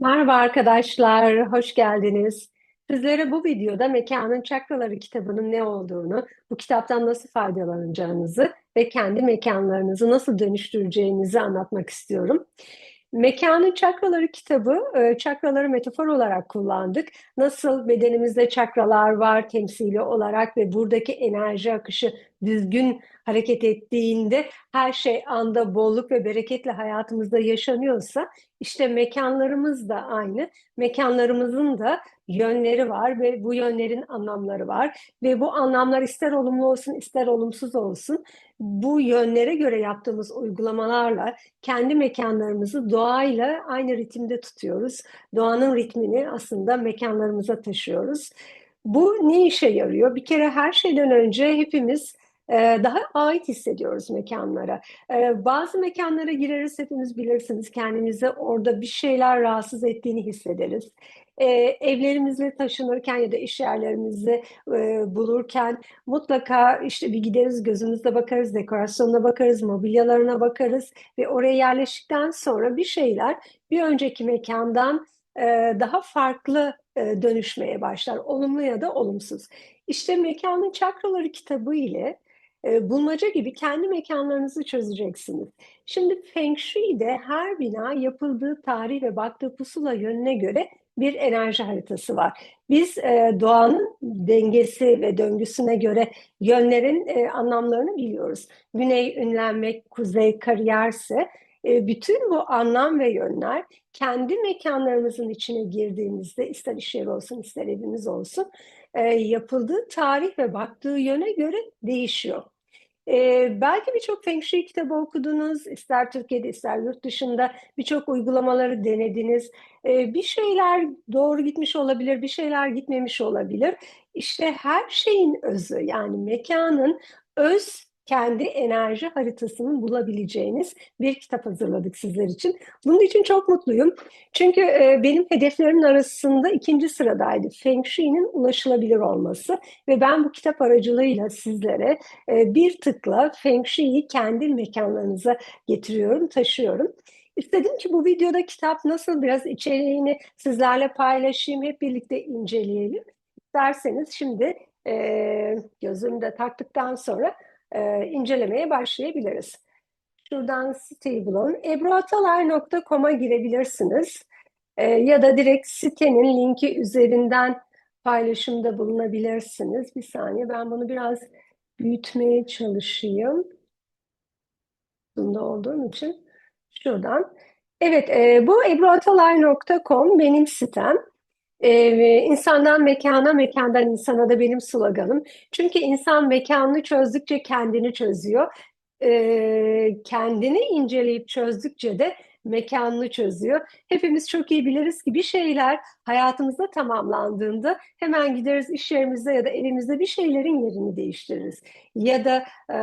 Merhaba arkadaşlar, hoş geldiniz. Sizlere bu videoda Mekanın Çakraları kitabının ne olduğunu, bu kitaptan nasıl faydalanacağınızı ve kendi mekanlarınızı nasıl dönüştüreceğinizi anlatmak istiyorum. Mekanın Çakraları kitabı, e, çakraları metafor olarak kullandık. Nasıl bedenimizde çakralar var temsili olarak ve buradaki enerji akışı düzgün hareket ettiğinde her şey anda bolluk ve bereketle hayatımızda yaşanıyorsa, işte mekanlarımız da aynı. Mekanlarımızın da yönleri var ve bu yönlerin anlamları var ve bu anlamlar ister olumlu olsun ister olumsuz olsun bu yönlere göre yaptığımız uygulamalarla kendi mekanlarımızı doğayla aynı ritimde tutuyoruz. Doğanın ritmini aslında mekanlarımıza taşıyoruz. Bu ne işe yarıyor? Bir kere her şeyden önce hepimiz daha ait hissediyoruz mekanlara. Bazı mekanlara gireriz hepimiz bilirsiniz kendimizi orada bir şeyler rahatsız ettiğini hissederiz. E, evlerimizle taşınırken ya da iş yerlerimizi e, bulurken mutlaka işte bir gideriz gözümüzle bakarız, dekorasyonuna bakarız, mobilyalarına bakarız ve oraya yerleştikten sonra bir şeyler bir önceki mekandan daha farklı dönüşmeye başlar. Olumlu ya da olumsuz. İşte Mekanın Çakraları kitabı ile bulmaca gibi kendi mekanlarınızı çözeceksiniz. Şimdi Feng Shui'de her bina yapıldığı tarih ve baktığı pusula yönüne göre bir enerji haritası var. Biz doğanın dengesi ve döngüsüne göre yönlerin anlamlarını biliyoruz. Güney ünlenmek, kuzey kariyerse bütün bu anlam ve yönler kendi mekanlarımızın içine girdiğimizde ister iş yeri olsun ister evimiz olsun e, yapıldığı tarih ve baktığı yöne göre değişiyor. Ee, belki birçok Feng Shui kitabı okudunuz, ister Türkiye'de ister yurt dışında birçok uygulamaları denediniz. Ee, bir şeyler doğru gitmiş olabilir, bir şeyler gitmemiş olabilir. İşte her şeyin özü yani mekanın öz kendi enerji haritasını bulabileceğiniz bir kitap hazırladık sizler için. Bunun için çok mutluyum. Çünkü e, benim hedeflerimin arasında ikinci sıradaydı Feng Shui'nin ulaşılabilir olması ve ben bu kitap aracılığıyla sizlere e, bir tıkla Feng Shui'yi kendi mekanlarınıza getiriyorum, taşıyorum. İstedim ki bu videoda kitap nasıl biraz içeriğini sizlerle paylaşayım, hep birlikte inceleyelim. İsterseniz şimdi e, gözümü de taktıktan sonra e, incelemeye başlayabiliriz. Şuradan siteyi bulun. ebruatalay.com'a girebilirsiniz. E, ya da direkt sitenin linki üzerinden paylaşımda bulunabilirsiniz. Bir saniye ben bunu biraz büyütmeye çalışayım. Bunda olduğum için şuradan. Evet, e, bu ebruatalay.com benim sitem. Ee, insandan mekana, mekandan insana da benim sloganım. Çünkü insan mekanını çözdükçe kendini çözüyor. Ee, kendini inceleyip çözdükçe de mekanını çözüyor. Hepimiz çok iyi biliriz ki bir şeyler hayatımızda tamamlandığında hemen gideriz iş yerimizde ya da evimizde bir şeylerin yerini değiştiririz. Ya da e,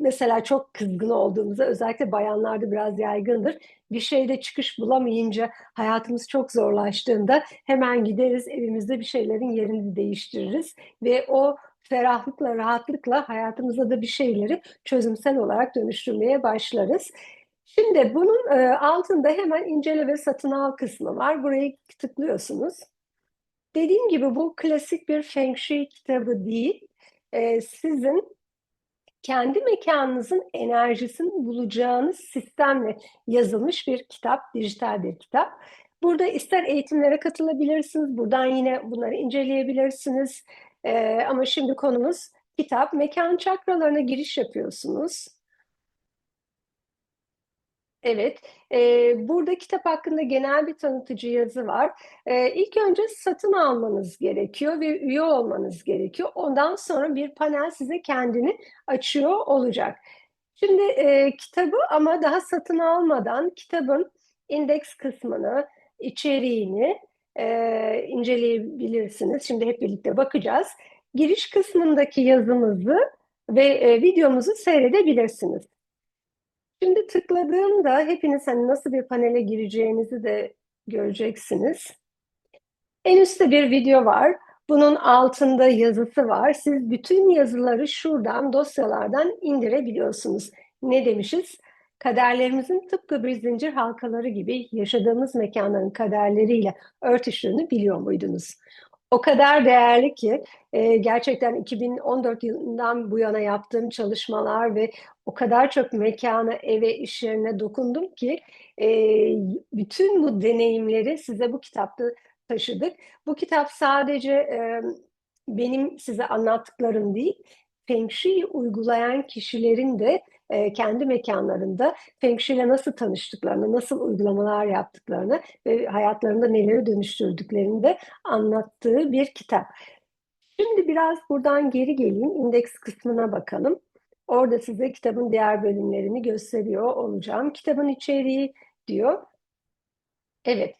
mesela çok kızgın olduğumuzda özellikle bayanlarda biraz yaygındır. Bir şeyde çıkış bulamayınca hayatımız çok zorlaştığında hemen gideriz evimizde bir şeylerin yerini değiştiririz ve o ferahlıkla, rahatlıkla hayatımızda da bir şeyleri çözümsel olarak dönüştürmeye başlarız. Şimdi bunun e, altında hemen incele ve satın al kısmı var. Burayı tıklıyorsunuz. Dediğim gibi bu klasik bir Feng Shui kitabı değil. E, sizin kendi mekanınızın enerjisini bulacağınız sistemle yazılmış bir kitap, dijital bir kitap. Burada ister eğitimlere katılabilirsiniz, buradan yine bunları inceleyebilirsiniz. E, ama şimdi konumuz kitap. Mekan çakralarına giriş yapıyorsunuz. Evet, e, burada kitap hakkında genel bir tanıtıcı yazı var. E, ilk önce satın almanız gerekiyor ve üye olmanız gerekiyor. Ondan sonra bir panel size kendini açıyor olacak. Şimdi e, kitabı ama daha satın almadan kitabın indeks kısmını, içeriğini e, inceleyebilirsiniz. Şimdi hep birlikte bakacağız. Giriş kısmındaki yazımızı ve e, videomuzu seyredebilirsiniz. Şimdi tıkladığımda hepiniz hani nasıl bir panele gireceğinizi de göreceksiniz. En üstte bir video var. Bunun altında yazısı var. Siz bütün yazıları şuradan dosyalardan indirebiliyorsunuz. Ne demişiz? kaderlerimizin tıpkı bir zincir halkaları gibi yaşadığımız mekanların kaderleriyle örtüştüğünü biliyor muydunuz? O kadar değerli ki e, gerçekten 2014 yılından bu yana yaptığım çalışmalar ve o kadar çok mekana, eve, iş yerine dokundum ki e, bütün bu deneyimleri size bu kitapta taşıdık. Bu kitap sadece e, benim size anlattıklarım değil, Feng Shui uygulayan kişilerin de e, kendi mekanlarında Feng Shui ile nasıl tanıştıklarını, nasıl uygulamalar yaptıklarını ve hayatlarında neleri dönüştürdüklerini de anlattığı bir kitap. Şimdi biraz buradan geri geleyim, indeks kısmına bakalım. Orada size kitabın diğer bölümlerini gösteriyor olacağım. Kitabın içeriği diyor. Evet,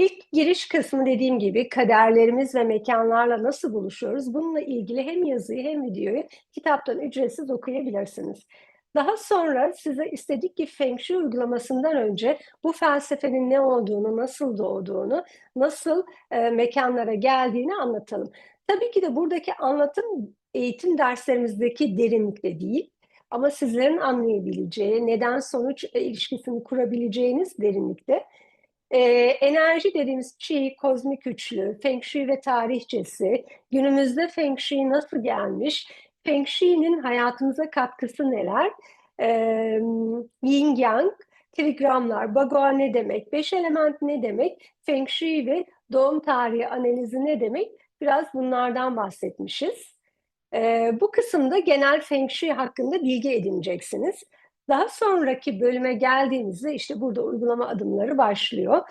İlk giriş kısmı dediğim gibi kaderlerimiz ve mekanlarla nasıl buluşuyoruz? Bununla ilgili hem yazıyı hem videoyu kitaptan ücretsiz okuyabilirsiniz. Daha sonra size istedik ki Feng Shui uygulamasından önce bu felsefenin ne olduğunu, nasıl doğduğunu, nasıl e, mekanlara geldiğini anlatalım. Tabii ki de buradaki anlatım eğitim derslerimizdeki derinlikte değil. Ama sizlerin anlayabileceği, neden sonuç ilişkisini kurabileceğiniz derinlikte. E, enerji dediğimiz çi, kozmik üçlü, Feng Shui ve tarihçesi, günümüzde Feng Shui nasıl gelmiş, Feng Shui'nin hayatımıza katkısı neler, e, Yin Yang, trigramlar, Bagua ne demek, beş element ne demek, Feng Shui ve doğum tarihi analizi ne demek, biraz bunlardan bahsetmişiz. E, bu kısımda genel Feng Shui hakkında bilgi edineceksiniz. Daha sonraki bölüme geldiğimizde işte burada uygulama adımları başlıyor.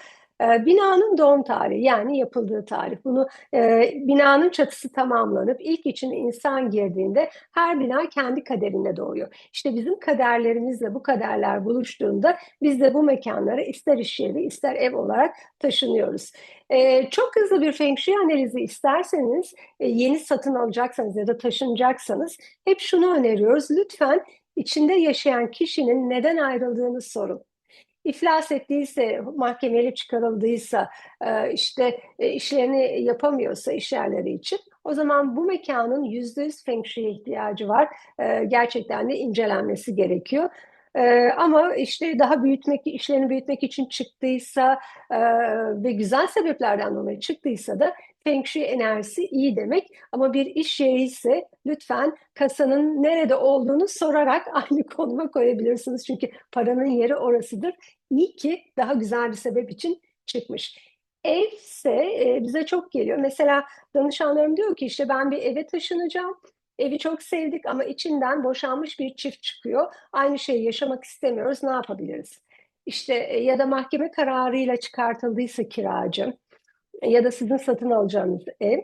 Ee, binanın doğum tarihi yani yapıldığı tarih. Bunu e, binanın çatısı tamamlanıp ilk içine insan girdiğinde her bina kendi kaderine doğuyor. İşte bizim kaderlerimizle bu kaderler buluştuğunda biz de bu mekanlara ister iş yeri ister ev olarak taşınıyoruz. Ee, çok hızlı bir Feng Shui analizi isterseniz, e, yeni satın alacaksanız ya da taşınacaksanız hep şunu öneriyoruz. Lütfen içinde yaşayan kişinin neden ayrıldığını sorun. İflas ettiyse, mahkemeli çıkarıldıysa, e, işte e, işlerini yapamıyorsa işyerleri için o zaman bu mekanın yüzde yüz feng shui'ye ihtiyacı var. E, gerçekten de incelenmesi gerekiyor. ama işte daha büyütmek, işlerini büyütmek için çıktıysa ve güzel sebeplerden dolayı çıktıysa da Feng Shui enerjisi iyi demek ama bir iş yeri ise lütfen kasanın nerede olduğunu sorarak aynı konuma koyabilirsiniz. Çünkü paranın yeri orasıdır. İyi ki daha güzel bir sebep için çıkmış. Ev ise e, bize çok geliyor. Mesela danışanlarım diyor ki işte ben bir eve taşınacağım. Evi çok sevdik ama içinden boşanmış bir çift çıkıyor. Aynı şeyi yaşamak istemiyoruz. Ne yapabiliriz? İşte e, ya da mahkeme kararıyla çıkartıldıysa kiracı ya da sizin satın alacağınız ev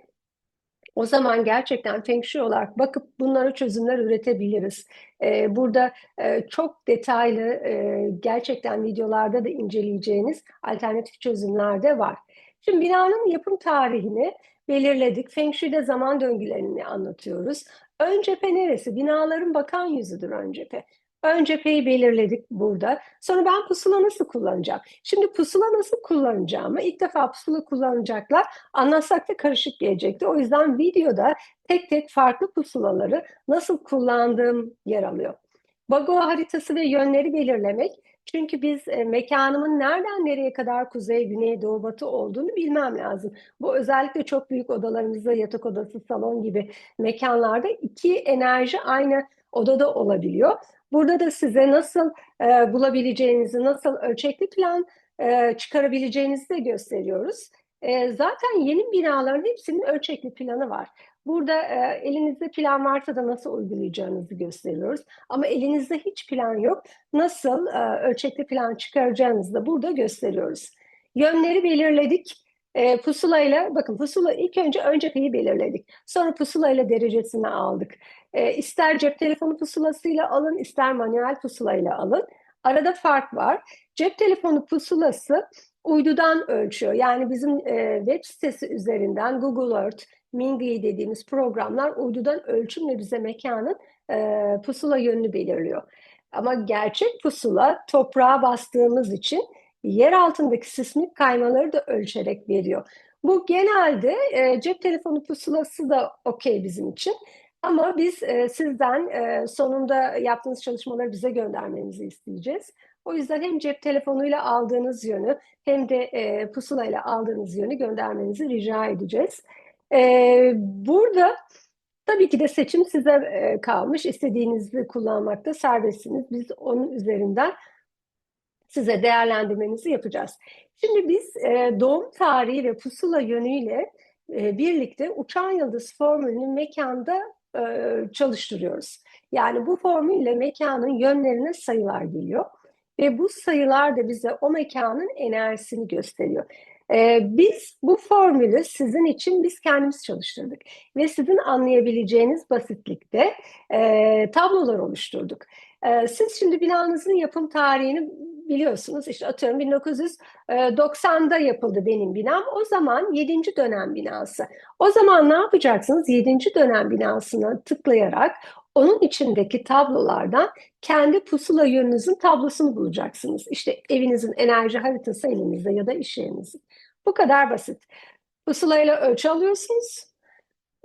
o zaman gerçekten Feng Shui olarak bakıp bunlara çözümler üretebiliriz. Ee, burada e, çok detaylı e, gerçekten videolarda da inceleyeceğiniz alternatif çözümler de var. Şimdi binanın yapım tarihini belirledik. Feng Shui'de zaman döngülerini anlatıyoruz. Ön cephe neresi? Binaların bakan yüzüdür ön cephe. Ön cepheyi belirledik burada. Sonra ben pusula nasıl kullanacağım? Şimdi pusula nasıl kullanacağımı ilk defa pusula kullanacaklar. Anlatsak da karışık gelecekti. O yüzden videoda tek tek farklı pusulaları nasıl kullandığım yer alıyor. Bagua haritası ve yönleri belirlemek. Çünkü biz e, mekanımın nereden nereye kadar kuzey, güney, doğu, batı olduğunu bilmem lazım. Bu özellikle çok büyük odalarımızda yatak odası, salon gibi mekanlarda iki enerji aynı odada olabiliyor. Burada da size nasıl e, bulabileceğinizi, nasıl ölçekli plan e, çıkarabileceğinizi de gösteriyoruz. E, zaten yeni binaların hepsinin ölçekli planı var. Burada e, elinizde plan varsa da nasıl uygulayacağınızı gösteriyoruz. Ama elinizde hiç plan yok. Nasıl e, ölçekli plan çıkaracağınızı da burada gösteriyoruz. Yönleri belirledik. E, pusulayla, bakın pusula ilk önce ön cepheyi belirledik. Sonra pusulayla derecesini aldık. E, ister cep telefonu pusulasıyla alın, ister manuel pusulayla alın. Arada fark var. Cep telefonu pusulası uydudan ölçüyor. Yani bizim e, web sitesi üzerinden Google Earth, Mingli dediğimiz programlar uydudan ölçümle bize mekanın e, pusula yönünü belirliyor. Ama gerçek pusula toprağa bastığımız için yer altındaki sismik kaymaları da ölçerek veriyor. Bu genelde e, cep telefonu pusulası da okey bizim için. Ama biz e, sizden e, sonunda yaptığınız çalışmaları bize göndermenizi isteyeceğiz. O yüzden hem cep telefonuyla aldığınız yönü hem de e, pusulayla aldığınız yönü göndermenizi rica edeceğiz. E, burada tabii ki de seçim size e, kalmış. İstediğinizi kullanmakta serbestsiniz. Biz onun üzerinden size değerlendirmenizi yapacağız. Şimdi biz e, doğum tarihi ve pusula yönüyle e, birlikte uçan yıldız formülünü mekanda e, çalıştırıyoruz. Yani bu formülle mekanın yönlerine sayılar geliyor ve bu sayılar da bize o mekanın enerjisini gösteriyor. E, biz bu formülü sizin için biz kendimiz çalıştırdık ve sizin anlayabileceğiniz basitlikte e, tablolar oluşturduk. E, siz şimdi binanızın yapım tarihini biliyorsunuz işte atıyorum 1990'da yapıldı benim binam. O zaman 7. dönem binası. O zaman ne yapacaksınız? 7. dönem binasına tıklayarak onun içindeki tablolardan kendi pusula yönünüzün tablosunu bulacaksınız. İşte evinizin enerji haritası elinizde ya da iş yerinizin. Bu kadar basit. Pusulayla ölçü alıyorsunuz.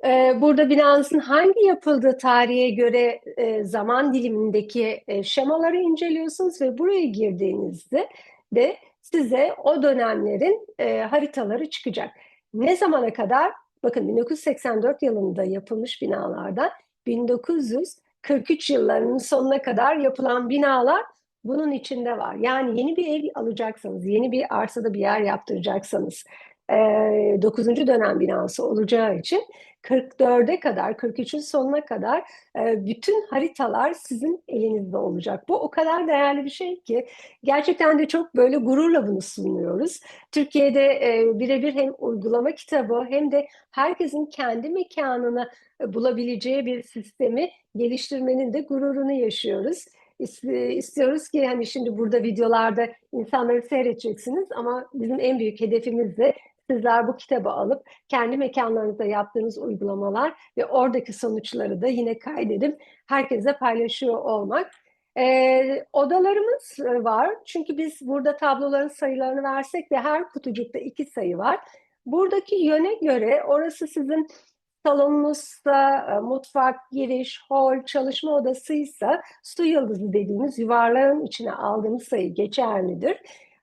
Ee, burada binanızın hangi yapıldığı tarihe göre e, zaman dilimindeki e, şemaları inceliyorsunuz ve buraya girdiğinizde de size o dönemlerin e, haritaları çıkacak. Ne zamana kadar? Bakın 1984 yılında yapılmış binalardan 1943 yıllarının sonuna kadar yapılan binalar bunun içinde var. Yani yeni bir ev alacaksanız, yeni bir arsada bir yer yaptıracaksanız, 9. dönem binası olacağı için 44'e kadar, 43'ün sonuna kadar bütün haritalar sizin elinizde olacak. Bu o kadar değerli bir şey ki gerçekten de çok böyle gururla bunu sunuyoruz. Türkiye'de birebir hem uygulama kitabı hem de herkesin kendi mekanını bulabileceği bir sistemi geliştirmenin de gururunu yaşıyoruz istiyoruz ki hani şimdi burada videolarda insanları seyredeceksiniz ama bizim en büyük hedefimiz de sizler bu kitabı alıp kendi mekanlarınızda yaptığınız uygulamalar ve oradaki sonuçları da yine kaydedip herkese paylaşıyor olmak. Ee, odalarımız var. Çünkü biz burada tabloların sayılarını versek de her kutucukta iki sayı var. Buradaki yöne göre orası sizin salonunuzsa e, mutfak, giriş, hol, çalışma odasıysa su yıldızı dediğimiz yuvarlağın içine aldığımız sayı geçerlidir.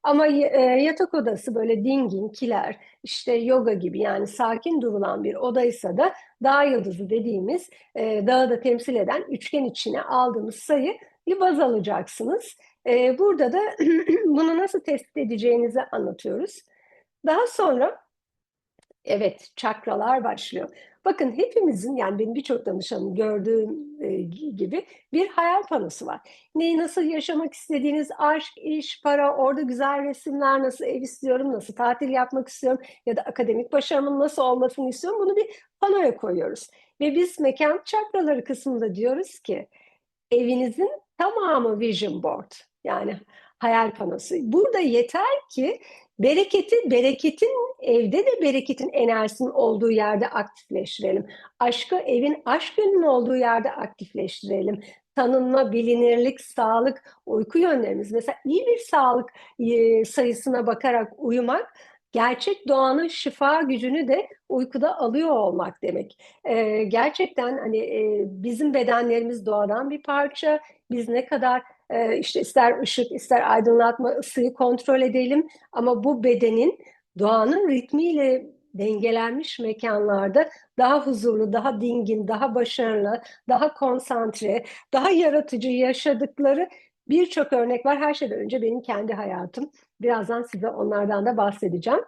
Ama e, yatak odası böyle dingin, kiler, işte yoga gibi yani sakin durulan bir odaysa da dağ yıldızı dediğimiz e, dağı da temsil eden üçgen içine aldığımız sayı bir baz alacaksınız. E, burada da bunu nasıl tespit edeceğinizi anlatıyoruz. Daha sonra evet çakralar başlıyor. Bakın hepimizin yani benim birçok danışanım gördüğüm e, gibi bir hayal panosu var. Neyi nasıl yaşamak istediğiniz, aşk, iş, para, orada güzel resimler, nasıl ev istiyorum, nasıl tatil yapmak istiyorum ya da akademik başarımın nasıl olmasını istiyorum bunu bir panoya koyuyoruz. Ve biz mekan çakraları kısmında diyoruz ki evinizin tamamı vision board yani hayal panosu. Burada yeter ki bereketi, bereketin evde de bereketin enerjisinin olduğu yerde aktifleştirelim. Aşkı evin aşk yönünün olduğu yerde aktifleştirelim. Tanınma, bilinirlik, sağlık, uyku yönlerimiz. Mesela iyi bir sağlık e, sayısına bakarak uyumak gerçek doğanın şifa gücünü de uykuda alıyor olmak demek. Ee, gerçekten hani e, bizim bedenlerimiz doğadan bir parça. Biz ne kadar e, işte ister ışık, ister aydınlatma, ısıyı kontrol edelim ama bu bedenin doğanın ritmiyle dengelenmiş mekanlarda daha huzurlu, daha dingin, daha başarılı, daha konsantre, daha yaratıcı yaşadıkları birçok örnek var. Her şeyden önce benim kendi hayatım. Birazdan size onlardan da bahsedeceğim.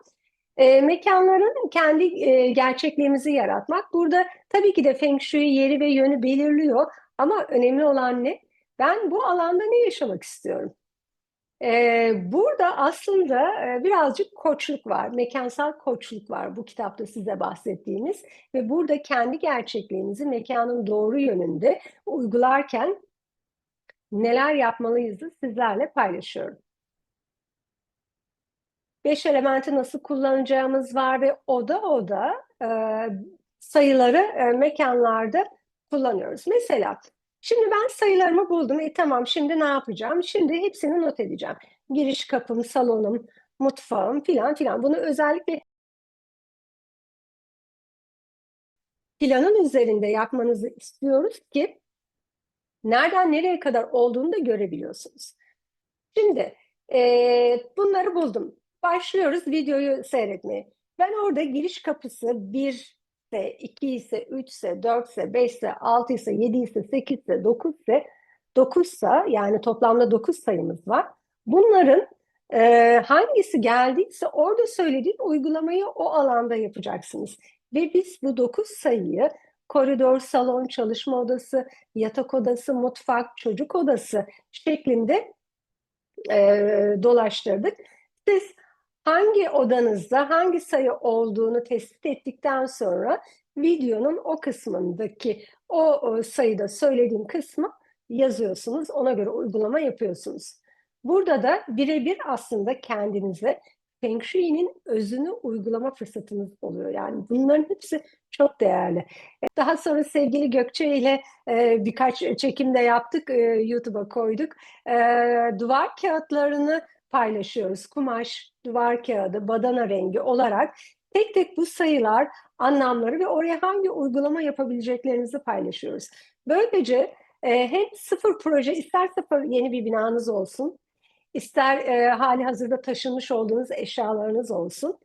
E, mekanların kendi e, gerçekliğimizi yaratmak. Burada tabii ki de Feng Shui yeri ve yönü belirliyor. Ama önemli olan ne? Ben bu alanda ne yaşamak istiyorum? Ee, burada aslında birazcık koçluk var, mekansal koçluk var bu kitapta size bahsettiğimiz ve burada kendi gerçekliğimizi mekanın doğru yönünde uygularken neler yapmalıyızı sizlerle paylaşıyorum. Beş elementi nasıl kullanacağımız var ve oda oda e, sayıları e, mekanlarda kullanıyoruz. Mesela Şimdi ben sayılarımı buldum. E tamam şimdi ne yapacağım? Şimdi hepsini not edeceğim. Giriş kapım, salonum, mutfağım filan filan. Bunu özellikle planın üzerinde yapmanızı istiyoruz ki nereden nereye kadar olduğunu da görebiliyorsunuz. Şimdi e, bunları buldum. Başlıyoruz videoyu seyretmeye. Ben orada giriş kapısı 1 ise, 2 ise, 3 ise, 4 ise, 5 ise, 6 ise, 7 ise, 8 ise, 9 ise, 9 ise yani toplamda 9 sayımız var. Bunların e, hangisi geldiyse orada söylediğim uygulamayı o alanda yapacaksınız. Ve biz bu 9 sayıyı koridor, salon, çalışma odası, yatak odası, mutfak, çocuk odası şeklinde e, dolaştırdık. Siz hangi odanızda hangi sayı olduğunu tespit ettikten sonra videonun o kısmındaki o, sayıda söylediğim kısmı yazıyorsunuz. Ona göre uygulama yapıyorsunuz. Burada da birebir aslında kendinize Feng Shui'nin özünü uygulama fırsatınız oluyor. Yani bunların hepsi çok değerli. Daha sonra sevgili Gökçe ile e, birkaç çekim de yaptık, e, YouTube'a koyduk. E, duvar kağıtlarını paylaşıyoruz. Kumaş, duvar kağıdı, badana rengi olarak tek tek bu sayılar, anlamları ve oraya hangi uygulama yapabileceklerinizi paylaşıyoruz. Böylece e, hem sıfır proje, ister sıfır yeni bir binanız olsun, ister e, hali hazırda taşınmış olduğunuz eşyalarınız olsun.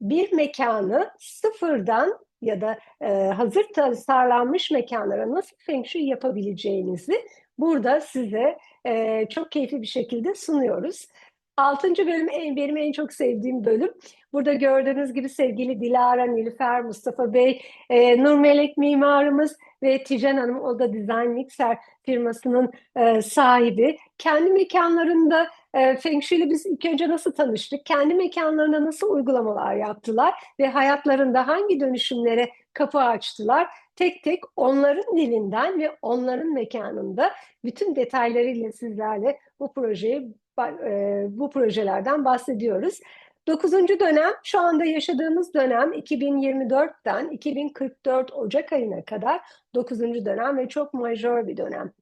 Bir mekanı sıfırdan ya da e, hazır tasarlanmış mekanlara nasıl feng shui yapabileceğinizi burada size e, çok keyifli bir şekilde sunuyoruz. Altıncı bölüm en, benim en çok sevdiğim bölüm. Burada gördüğünüz gibi sevgili Dilara, Nilüfer, Mustafa Bey, e, Nur Melek mimarımız ve Tijen Hanım, o da Design Mixer firmasının e, sahibi. Kendi mekanlarında e, Feng Shui ile biz ilk önce nasıl tanıştık? Kendi mekanlarında nasıl uygulamalar yaptılar? Ve hayatlarında hangi dönüşümlere kapı açtılar? Tek tek onların dilinden ve onların mekanında bütün detaylarıyla sizlerle bu projeyi e, bu projelerden bahsediyoruz. Dokuzuncu dönem şu anda yaşadığımız dönem 2024'ten 2044 Ocak ayına kadar dokuzuncu dönem ve çok majör bir dönem.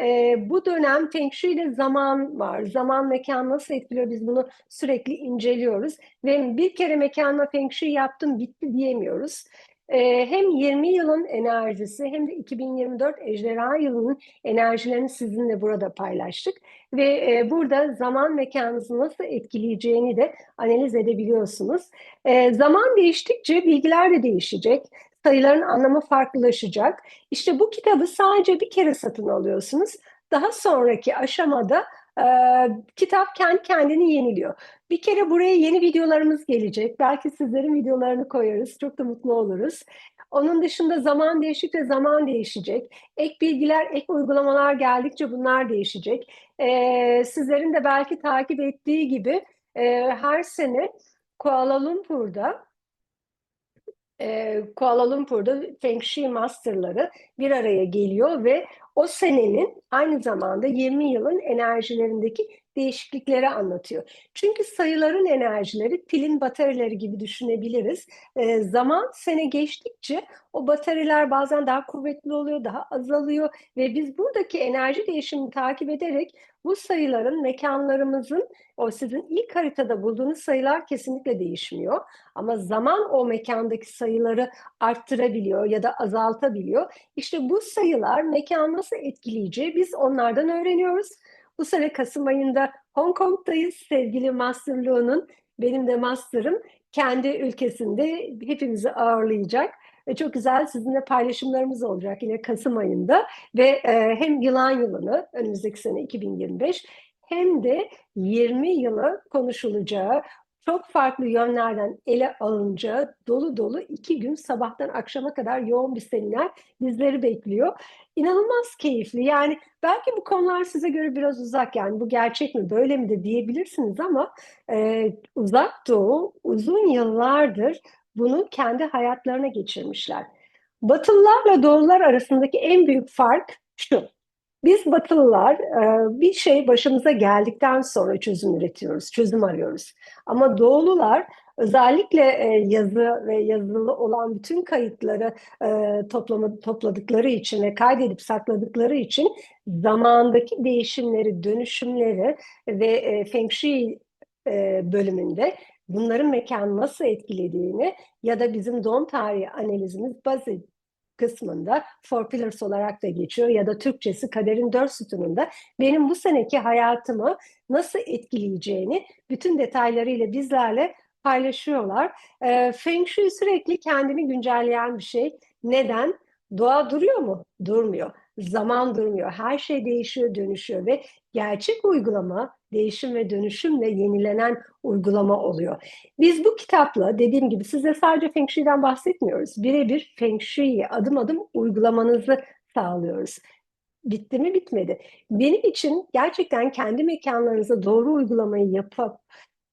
E, bu dönem Feng ile zaman var. Zaman mekan nasıl etkiliyor biz bunu sürekli inceliyoruz. Ve bir kere mekanla Feng Shui yaptım bitti diyemiyoruz. E, hem 20 yılın enerjisi hem de 2024 ejderha yılının enerjilerini sizinle burada paylaştık. Ve e, burada zaman mekanınızı nasıl etkileyeceğini de analiz edebiliyorsunuz. E, zaman değiştikçe bilgiler de değişecek sayıların anlamı farklılaşacak. İşte bu kitabı sadece bir kere satın alıyorsunuz. Daha sonraki aşamada e, kitap kendi kendini yeniliyor. Bir kere buraya yeni videolarımız gelecek. Belki sizlerin videolarını koyarız. Çok da mutlu oluruz. Onun dışında zaman değiştikçe zaman değişecek. Ek bilgiler, ek uygulamalar geldikçe bunlar değişecek. E, sizlerin de belki takip ettiği gibi e, her sene Kuala Lumpur'da e, Kuala Lumpur'da Feng Shui Master'ları bir araya geliyor ve o senenin aynı zamanda 20 yılın enerjilerindeki değişiklikleri anlatıyor. Çünkü sayıların enerjileri pilin bataryaları gibi düşünebiliriz. E, zaman sene geçtikçe o bataryalar bazen daha kuvvetli oluyor, daha azalıyor ve biz buradaki enerji değişimini takip ederek bu sayıların mekanlarımızın o sizin ilk haritada bulduğunuz sayılar kesinlikle değişmiyor. Ama zaman o mekandaki sayıları arttırabiliyor ya da azaltabiliyor. İşte bu sayılar mekan nasıl etkileyeceği biz onlardan öğreniyoruz. Bu sene Kasım ayında Hong Kong'dayız. Sevgili Master benim de master'ım kendi ülkesinde hepimizi ağırlayacak. Ve çok güzel sizinle paylaşımlarımız olacak yine Kasım ayında. Ve e, hem yılan yılını önümüzdeki sene 2025 hem de 20 yılı konuşulacağı, çok farklı yönlerden ele alınca dolu dolu iki gün sabahtan akşama kadar yoğun bir seminer bizleri bekliyor. İnanılmaz keyifli. Yani belki bu konular size göre biraz uzak yani bu gerçek mi böyle mi de diyebilirsiniz ama e, uzak doğu uzun yıllardır bunu kendi hayatlarına geçirmişler. Batılılarla doğular arasındaki en büyük fark şu. Biz Batılılar e, bir şey başımıza geldikten sonra çözüm üretiyoruz, çözüm arıyoruz. Ama Doğulular özellikle e, yazı ve yazılı olan bütün kayıtları e, toplama, topladıkları için ve kaydedip sakladıkları için zamandaki değişimleri, dönüşümleri ve Feng Shui bölümünde bunların mekanı nasıl etkilediğini ya da bizim doğum tarihi analizimiz bazı kısmında Four Pillars olarak da geçiyor ya da Türkçesi Kaderin Dört Sütununda benim bu seneki hayatımı nasıl etkileyeceğini bütün detaylarıyla bizlerle paylaşıyorlar. E, Feng Shui sürekli kendini güncelleyen bir şey. Neden? Doğa duruyor mu? Durmuyor. Zaman durmuyor. Her şey değişiyor, dönüşüyor ve gerçek uygulama değişim ve dönüşümle yenilenen uygulama oluyor. Biz bu kitapla dediğim gibi size sadece Feng Shui'den bahsetmiyoruz. Birebir Feng Shui'yi adım adım uygulamanızı sağlıyoruz. Bitti mi? Bitmedi. Benim için gerçekten kendi mekanlarınıza doğru uygulamayı yapıp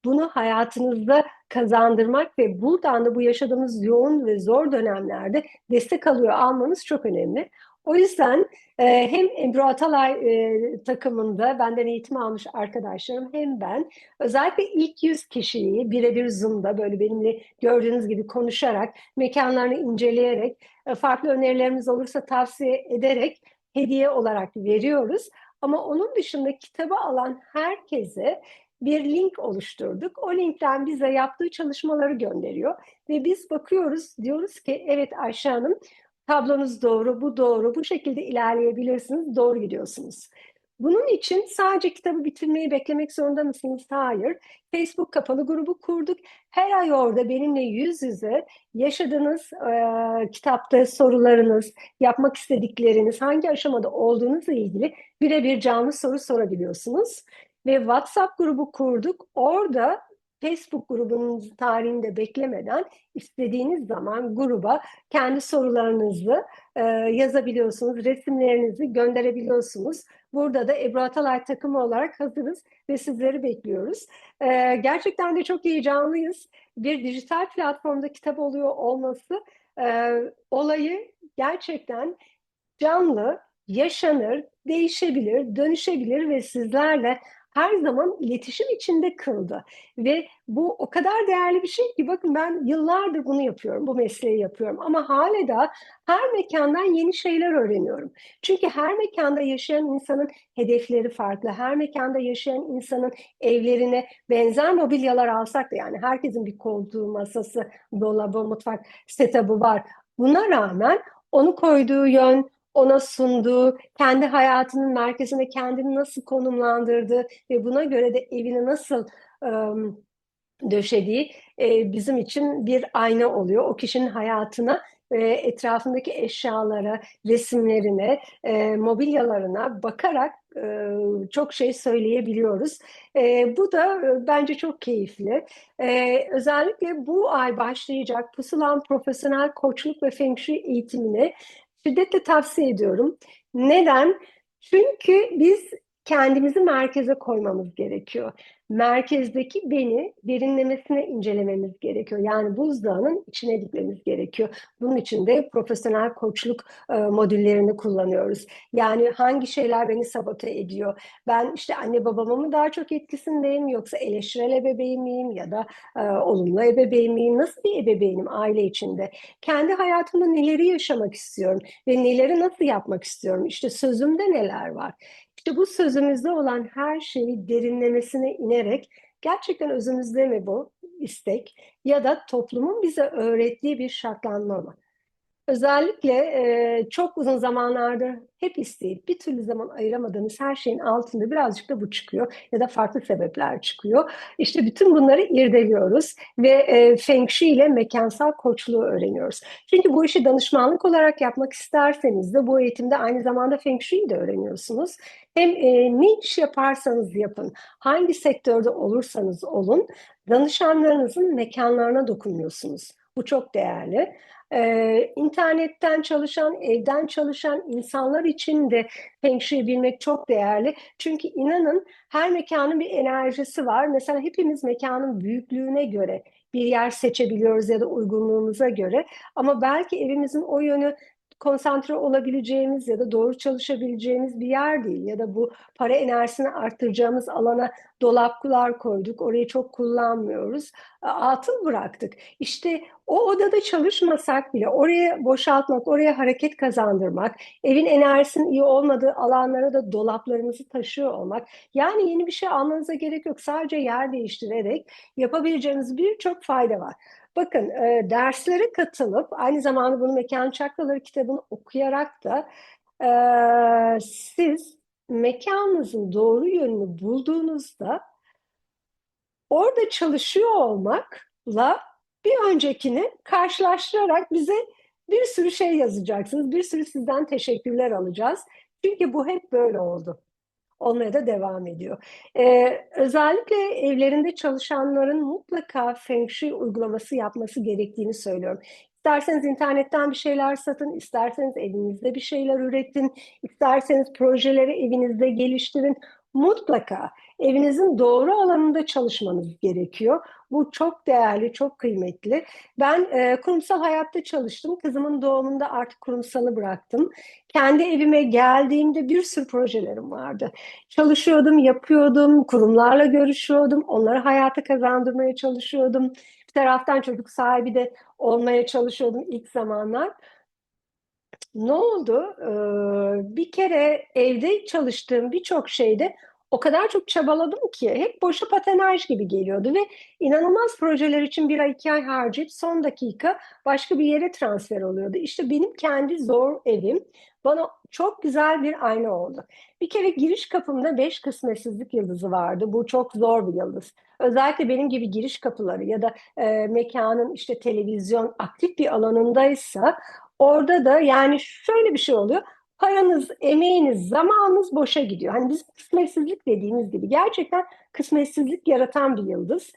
bunu hayatınızda kazandırmak ve buradan da bu yaşadığımız yoğun ve zor dönemlerde destek alıyor almanız çok önemli. O yüzden e, hem Ebru Atalay e, takımında benden eğitim almış arkadaşlarım hem ben özellikle ilk 100 kişiyi birebir Zoom'da böyle benimle gördüğünüz gibi konuşarak, mekanlarını inceleyerek, e, farklı önerilerimiz olursa tavsiye ederek hediye olarak veriyoruz. Ama onun dışında kitabı alan herkese bir link oluşturduk. O linkten bize yaptığı çalışmaları gönderiyor ve biz bakıyoruz diyoruz ki evet Ayşe Hanım tablonuz doğru, bu doğru, bu şekilde ilerleyebilirsiniz, doğru gidiyorsunuz. Bunun için sadece kitabı bitirmeyi beklemek zorunda mısınız? Hayır. Facebook kapalı grubu kurduk. Her ay orada benimle yüz yüze yaşadığınız e, kitapta sorularınız, yapmak istedikleriniz, hangi aşamada olduğunuzla ilgili birebir canlı soru sorabiliyorsunuz. Ve WhatsApp grubu kurduk. Orada Facebook grubunun tarihinde beklemeden istediğiniz zaman gruba kendi sorularınızı e, yazabiliyorsunuz, resimlerinizi gönderebiliyorsunuz. Burada da Ebru Atalay takımı olarak hazırız ve sizleri bekliyoruz. E, gerçekten de çok heyecanlıyız. Bir dijital platformda kitap oluyor olması e, olayı gerçekten canlı, yaşanır, değişebilir, dönüşebilir ve sizlerle her zaman iletişim içinde kıldı. Ve bu o kadar değerli bir şey ki bakın ben yıllardır bunu yapıyorum, bu mesleği yapıyorum. Ama hala da her mekandan yeni şeyler öğreniyorum. Çünkü her mekanda yaşayan insanın hedefleri farklı. Her mekanda yaşayan insanın evlerine benzer mobilyalar alsak da yani herkesin bir koltuğu, masası, dolabı, mutfak setup'ı var. Buna rağmen onu koyduğu yön, ona sunduğu, kendi hayatının merkezine kendini nasıl konumlandırdığı ve buna göre de evini nasıl um, döşediği e, bizim için bir ayna oluyor. O kişinin hayatına ve etrafındaki eşyalara, resimlerine, e, mobilyalarına bakarak e, çok şey söyleyebiliyoruz. E, bu da e, bence çok keyifli. E, özellikle bu ay başlayacak Pusulan Profesyonel Koçluk ve Feng Shui eğitimini şiddetle tavsiye ediyorum. Neden? Çünkü biz kendimizi merkeze koymamız gerekiyor merkezdeki beni derinlemesine incelememiz gerekiyor. Yani buzdağının içine gitmemiz gerekiyor. Bunun için de profesyonel koçluk e, modüllerini kullanıyoruz. Yani hangi şeyler beni sabote ediyor? Ben işte anne babama mı daha çok etkisindeyim yoksa eleştirel ebeveyn miyim ya da e, olumlu ebeveyn miyim? Nasıl bir ebeveynim aile içinde? Kendi hayatımda neleri yaşamak istiyorum ve neleri nasıl yapmak istiyorum? İşte sözümde neler var? İşte bu sözümüzde olan her şeyi derinlemesine inerek gerçekten özümüzde mi bu istek ya da toplumun bize öğrettiği bir şartlanma mı? Özellikle e, çok uzun zamanlardır hep isteyip bir türlü zaman ayıramadığımız her şeyin altında birazcık da bu çıkıyor ya da farklı sebepler çıkıyor. İşte bütün bunları irdeliyoruz ve e, Feng Shui ile mekansal koçluğu öğreniyoruz. Çünkü bu işi danışmanlık olarak yapmak isterseniz de bu eğitimde aynı zamanda Feng Shui'yi de öğreniyorsunuz. Hem e, ne iş yaparsanız yapın, hangi sektörde olursanız olun, danışanlarınızın mekanlarına dokunmuyorsunuz. Bu çok değerli. Ee, internetten çalışan, evden çalışan insanlar için de Feng Shui bilmek çok değerli. Çünkü inanın her mekanın bir enerjisi var. Mesela hepimiz mekanın büyüklüğüne göre bir yer seçebiliyoruz ya da uygunluğumuza göre. Ama belki evimizin o yönü konsantre olabileceğimiz ya da doğru çalışabileceğimiz bir yer değil ya da bu para enerjisini arttıracağımız alana dolaplar koyduk. Orayı çok kullanmıyoruz. Atıl bıraktık. İşte o odada çalışmasak bile oraya boşaltmak, oraya hareket kazandırmak, evin enerjisinin iyi olmadığı alanlara da dolaplarımızı taşıyor olmak. Yani yeni bir şey almanıza gerek yok. Sadece yer değiştirerek yapabileceğiniz birçok fayda var. Bakın e, derslere katılıp aynı zamanda bunu Mekan Çakraları kitabını okuyarak da e, siz mekanınızın doğru yönünü bulduğunuzda orada çalışıyor olmakla bir öncekini karşılaştırarak bize bir sürü şey yazacaksınız. Bir sürü sizden teşekkürler alacağız. Çünkü bu hep böyle oldu. Olmaya da devam ediyor. Ee, özellikle evlerinde çalışanların mutlaka Feng Shui uygulaması yapması gerektiğini söylüyorum. İsterseniz internetten bir şeyler satın, isterseniz evinizde bir şeyler üretin, isterseniz projeleri evinizde geliştirin. Mutlaka evinizin doğru alanında çalışmanız gerekiyor. Bu çok değerli, çok kıymetli. Ben e, kurumsal hayatta çalıştım. Kızımın doğumunda artık kurumsalı bıraktım. Kendi evime geldiğimde bir sürü projelerim vardı. Çalışıyordum, yapıyordum, kurumlarla görüşüyordum, onları hayata kazandırmaya çalışıyordum. Bir taraftan çocuk sahibi de olmaya çalışıyordum ilk zamanlar. Ne oldu? Ee, bir kere evde çalıştığım birçok şeyde o kadar çok çabaladım ki hep boşa patenaj gibi geliyordu ve inanılmaz projeler için bir ay iki ay harcayıp son dakika başka bir yere transfer oluyordu. İşte benim kendi zor evim bana çok güzel bir ayna oldu. Bir kere giriş kapımda beş kısmetsizlik yıldızı vardı. Bu çok zor bir yıldız. Özellikle benim gibi giriş kapıları ya da e, mekanın işte televizyon aktif bir alanındaysa orada da yani şöyle bir şey oluyor. Paranız, emeğiniz, zamanınız boşa gidiyor. Hani biz kısmetsizlik dediğimiz gibi gerçekten kısmetsizlik yaratan bir yıldız.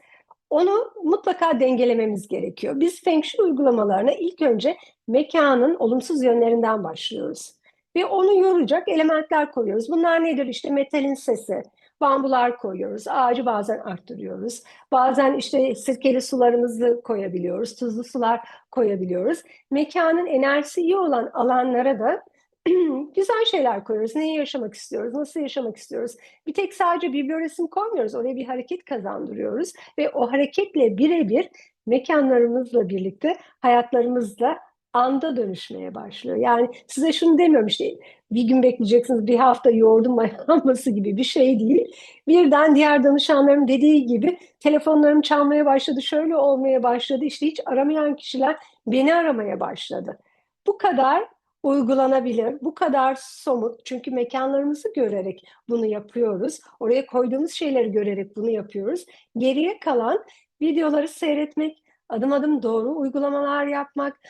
Onu mutlaka dengelememiz gerekiyor. Biz Feng Shui uygulamalarına ilk önce mekanın olumsuz yönlerinden başlıyoruz. Ve onu yoracak elementler koyuyoruz. Bunlar nedir? İşte metalin sesi, bambular koyuyoruz. Ağacı bazen arttırıyoruz. Bazen işte sirkeli sularımızı koyabiliyoruz. Tuzlu sular koyabiliyoruz. Mekanın enerjisi iyi olan alanlara da güzel şeyler koyuyoruz. Neyi yaşamak istiyoruz? Nasıl yaşamak istiyoruz? Bir tek sadece bibloresim koymuyoruz. Oraya bir hareket kazandırıyoruz. Ve o hareketle birebir mekanlarımızla birlikte hayatlarımızla anda dönüşmeye başlıyor. Yani size şunu demiyorum işte bir gün bekleyeceksiniz bir hafta yoğurdun mayalanması gibi bir şey değil. Birden diğer danışanlarım dediği gibi telefonlarım çalmaya başladı, şöyle olmaya başladı. İşte hiç aramayan kişiler beni aramaya başladı. Bu kadar uygulanabilir, bu kadar somut. Çünkü mekanlarımızı görerek bunu yapıyoruz. Oraya koyduğumuz şeyleri görerek bunu yapıyoruz. Geriye kalan videoları seyretmek, adım adım doğru uygulamalar yapmak.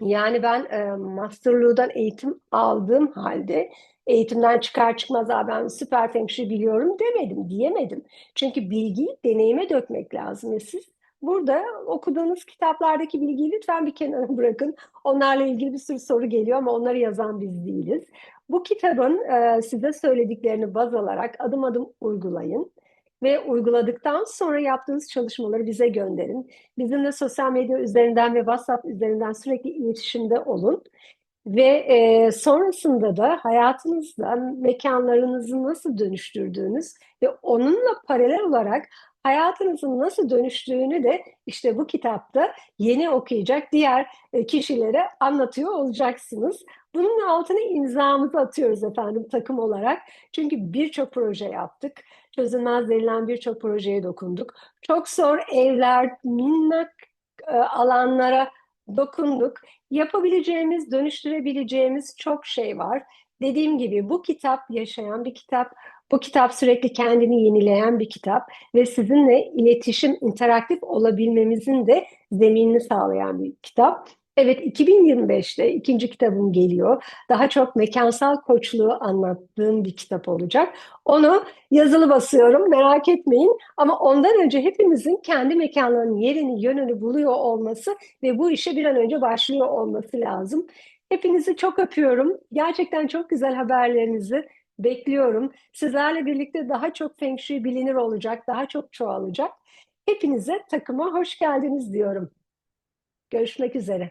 Yani ben e, Masterlu'dan eğitim aldığım halde eğitimden çıkar çıkmaz Aa, ben süper Feng biliyorum demedim, diyemedim. Çünkü bilgiyi deneyime dökmek lazım ve siz Burada okuduğunuz kitaplardaki bilgiyi lütfen bir kenara bırakın. Onlarla ilgili bir sürü soru geliyor ama onları yazan biz değiliz. Bu kitabın e, size söylediklerini baz alarak adım adım uygulayın ve uyguladıktan sonra yaptığınız çalışmaları bize gönderin. Bizimle sosyal medya üzerinden ve WhatsApp üzerinden sürekli iletişimde olun. Ve e, sonrasında da hayatınızda mekanlarınızı nasıl dönüştürdüğünüz ve onunla paralel olarak hayatınızın nasıl dönüştüğünü de işte bu kitapta yeni okuyacak diğer e, kişilere anlatıyor olacaksınız. Bunun altına imzamızı atıyoruz efendim takım olarak. Çünkü birçok proje yaptık. Çözülmez denilen birçok projeye dokunduk. Çok zor evler, minnak e, alanlara dokunduk. Yapabileceğimiz, dönüştürebileceğimiz çok şey var. Dediğim gibi bu kitap yaşayan bir kitap. Bu kitap sürekli kendini yenileyen bir kitap ve sizinle iletişim, interaktif olabilmemizin de zeminini sağlayan bir kitap. Evet 2025'te ikinci kitabım geliyor. Daha çok mekansal koçluğu anlattığım bir kitap olacak. Onu yazılı basıyorum merak etmeyin. Ama ondan önce hepimizin kendi mekanlarının yerini, yönünü buluyor olması ve bu işe bir an önce başlıyor olması lazım. Hepinizi çok öpüyorum. Gerçekten çok güzel haberlerinizi bekliyorum. Sizlerle birlikte daha çok Feng Shui bilinir olacak, daha çok çoğalacak. Hepinize takıma hoş geldiniz diyorum. Görüşmek üzere.